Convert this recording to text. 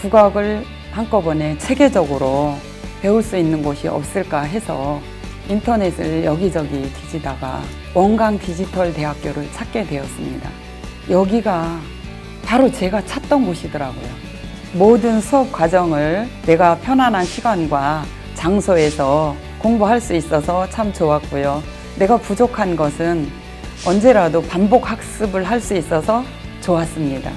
국악을 한꺼번에 체계적으로 배울 수 있는 곳이 없을까 해서 인터넷을 여기저기 뒤지다가 원광 디지털 대학교를 찾게 되었습니다. 여기가 바로 제가 찾던 곳이더라고요. 모든 수업 과정을 내가 편안한 시간과 장소에서 공부할 수 있어서 참 좋았고요. 내가 부족한 것은 언제라도 반복 학습을 할 수 있어서 좋았습니다.